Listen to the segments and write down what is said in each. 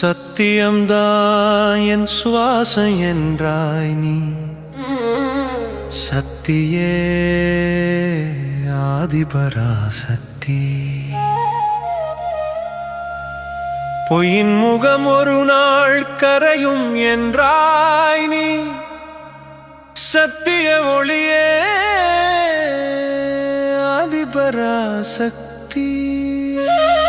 சத்தியம்தான் என் சுவாசம் என்றாய் நீ. சத்தியே ஆதிபராசக்தி. பொய்யின் முகம் ஒரு நாள் கரையும் என்றாய் நீ. சத்திய ஒளியே ஆதிபராசக்தி. வாய்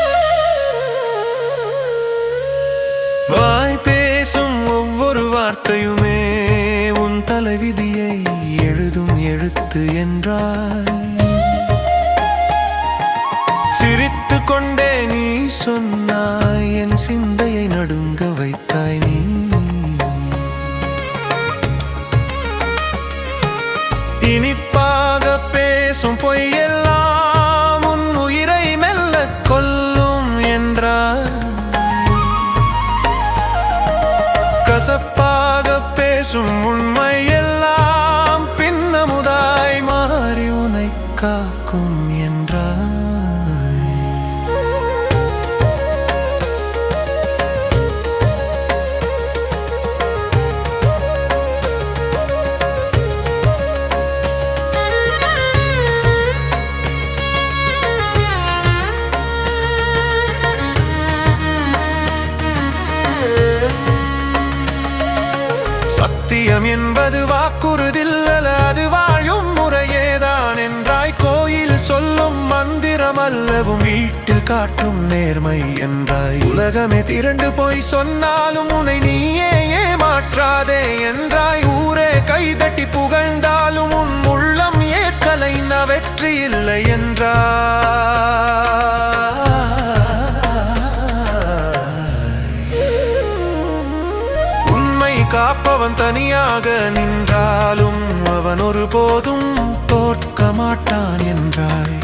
வார்த்தையுமே உன் தலைவிதியை எழுதும் எழுத்து என்றாய். சிரித்து கொண்டே நீ சொன்னாய் என் சிந்தையை நடுங்க வைத்தாய் நீ. இனிப்பாக பேசும் பொய்யெல்லாம் உன் உயிரை மெல்ல கொல்லும் என்றார் கசப்ப பேசும் உண்மை எல்லாம் பின்னமுதாய் மாறி உனை காக்கும் என்றார். சத்தியம் என்பது வாக்குறுதில்லல அது வாழும் முறையேதான் என்றாய் கோயில் சொல்லும் மந்திரம் அல்லவும் வீட்டில் காட்டும் நேர்மை என்றாய். உலகமே திரண்டு போய் சொன்னாலும் உன்னை நீயே ஏமாற்ற அவன் தனியாக நின்றாலும் அவன் ஒருபோதும் தோற்க மாட்டான் என்றாய்.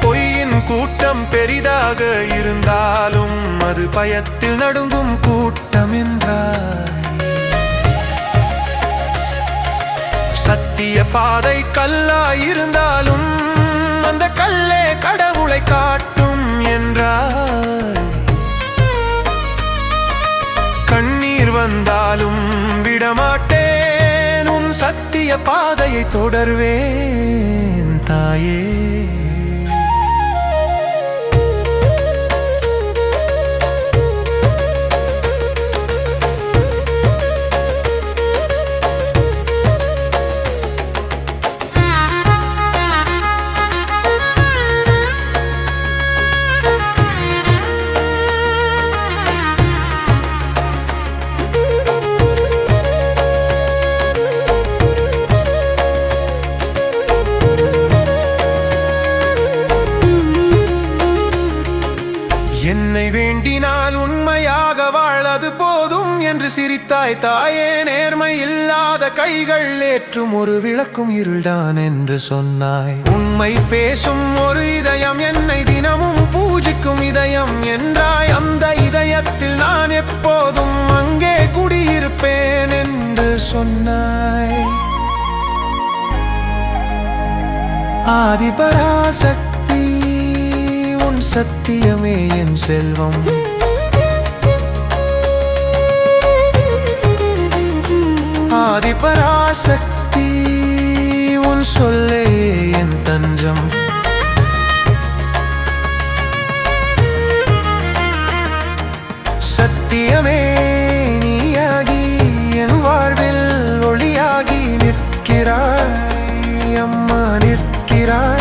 பொய்யின் கூட்டம் பெரிதாக இருந்தாலும் அது பயத்தில் நடுங்கும் கூட்டம் என்றாய். சத்திய பாதை கல்லாய் இருந்தாலும் அந்த கல்லே கடவுளை காட்டும் வந்தாலும் விடமாட்டேன். உன் சத்திய பாதையை தொடர்வேன் தாயே. என்று சிரித்தாய் தாயே நேர்மை இல்லாத கைகள் ஏற்றும் ஒரு விளக்கும் இருள்தான் என்று சொன்னாய். உண்மை பேசும் ஒரு இதயம் என்னை தினமும் பூஜிக்கும் இதயம் என்றாய். அந்த இதயத்தில் நான் எப்போதும் அங்கே குடியிருப்பேன் என்று சொன்னாய். ஆதிபராசக்தி உன் சத்தியமே என் செல்வம். ஆதிபராசக்தி உன் சொல்லே என் தஞ்சம். சத்தியமே நீயாகி என் வாழ்வில் ஒளியாகி நிற்கிறாய் அம்மா நிற்கிறாய்.